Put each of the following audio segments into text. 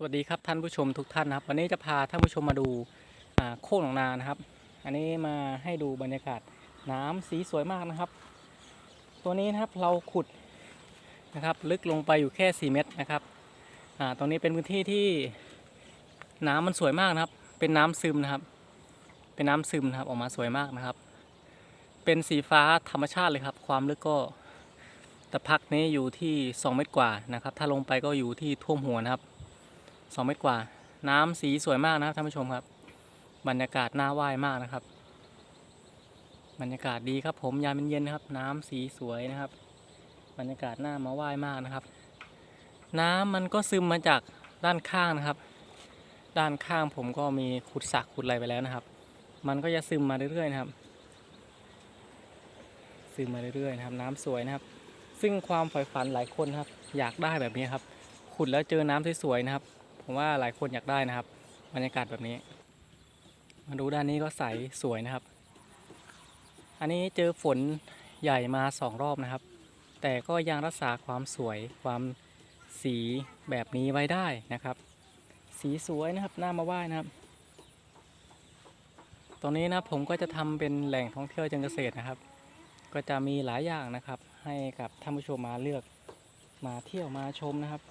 สวัสดีครับท่านผู้ชมทุกท่านนะครับ วันนี้จะพาท่านผู้ชมมาดูาโค้งหนองนานะครับ อันนี้มาให้ดูบรรยากาศน้ำสีสวยมากนะครับ ตัวนี้นะครับเราขุดนะครับ ลึกลงไปอยู่แค่ 4 เมตรนะครับอ่าตรงนี้เป็นพื้นที่ที่น้ำมันสวยมากนะครับ เป็นน้ำซึมนะครับ เป็นน้ำซึมนะครับออกมาสวยมากนะครับ เป็นสีฟ้าธรรมชาติเลยครับ ความลึกก็ตะพักนี้อยู่ที่ 2 เมตรกว่านะครับ ถ้าลงไปก็อยู่ที่ท่วมหัวนะครับ สองเมตรกว่า น้ำสีสวยมากนะครับท่านผู้ชมครับ บรรยากาศน่าว่ายมากนะครับ บรรยากาศดีครับ ผมยามเย็นๆนะครับ น้ำสีสวยนะครับ บรรยากาศน่ามาว่ายมากนะครับ น้ำมันก็ซึมมาจากด้านข้างนะครับ ด้านข้างผมก็มีขุดสระขุดอะไรไปแล้วนะครับ มันก็จะซึมมาเรื่อยๆนะครับ ซึมมาเรื่อยๆนะครับ น้ำสวยนะครับ ซึ่งความใฝ่ฝันหลายคนครับ อยากได้แบบนี้ครับขุดแล้วเจอน้ำสวยๆนะครับ ผมว่าหลายคนอยากได้นะครับบรรยากาศแบบนี้ มาดูด้านนี้ก็ใสสวยนะครับ อันนี้เจอฝนใหญ่มาสองรอบนะครับ แต่ก็ยังรักษาความสวยความสีแบบนี้ไว้ได้นะครับ สีสวยนะครับน่ามาไหว้นะครับ ตรงนี้นะผมก็จะทำเป็นแหล่งท่องเที่ยวเชิงเกษตรนะครับ ก็จะมีหลายอย่างนะครับ ให้กับท่านผู้ชมมาเลือกมาเที่ยวมาชมนะครับ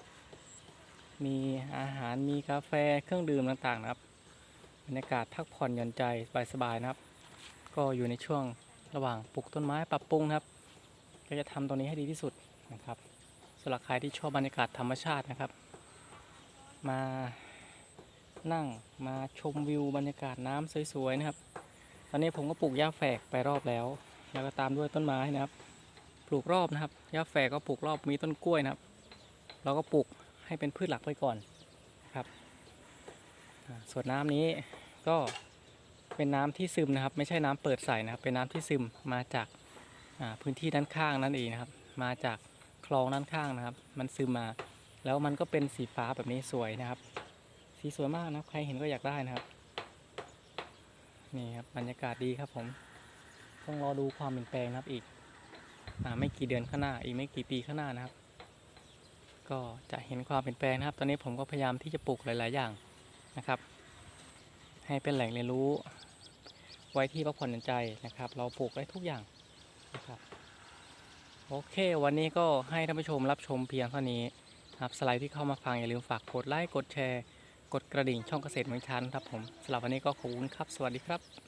มีอาหารมีกาแฟเครื่องดื่มต่างๆนะครับบรรยากาศพักผ่อนหย่อนใจสบายๆนะครับ ก็อยู่ในช่วงระหว่างปลูกต้นไม้ปรับปรุงครับ ก็จะทำตรงนี้ให้ดีที่สุดนะครับสำหรับใครที่ชอบบรรยากาศธรรมชาตินะครับ มานั่งมาชมวิวบรรยากาศน้ำสวยๆนะครับ ตอนนี้ผมก็ปลูกหญ้าแฝกไปรอบแล้ว แล้วก็ตามด้วยต้นไม้นะครับ ปลูกรอบนะครับหญ้าแฝกก็ปลูกรอบมีต้นกล้วยนะครับ เราก็ปลูก ให้เป็นพืชหลักไว้ก่อนนะครับ ส่วนน้ำนี้ก็เป็นน้ำที่ซึมนะครับ ไม่ใช่น้ำเปิดใส่นะครับ เป็นน้ำที่ซึมมาจากพื้นที่ด้านข้างนั่นเองนะครับ มาจากคลองด้านข้างนะครับ มันซึมมา แล้วมันก็เป็นสีฟ้าแบบนี้สวยนะครับ สีสวยมากนะครับ ใครเห็นก็อยากได้นะครับ นี่ครับบรรยากาศดีครับผม ต้องรอดูความเปลี่ยนแปลงนะครับอีกอไม่กี่เดือนข้างหน้า อีกไม่กี่ปีข้างหน้านะครับ ก็จะเห็นความเปลี่ยนแปลงนะครับ ตอนนี้ผมก็พยายามที่จะปลูกหลาย ๆ อย่างนะครับ ให้เป็นแหล่งเรียนรู้ ไว้ที่พักผ่อนหย่อนใจนะครับ เราปลูกได้ทุกอย่างนะครับโอเค วันนี้ก็ให้ท่านผู้ชมรับชมเพียงเท่านี้ครับสไลด์ที่เข้ามาฟังอย่าลืมฝากกดไลค์กดแชร์ กดกระดิ่งช่องเกษตรเมืองชันครับผมสำหรับวันนี้ก็ขอบคุณครับ สวัสดีครับ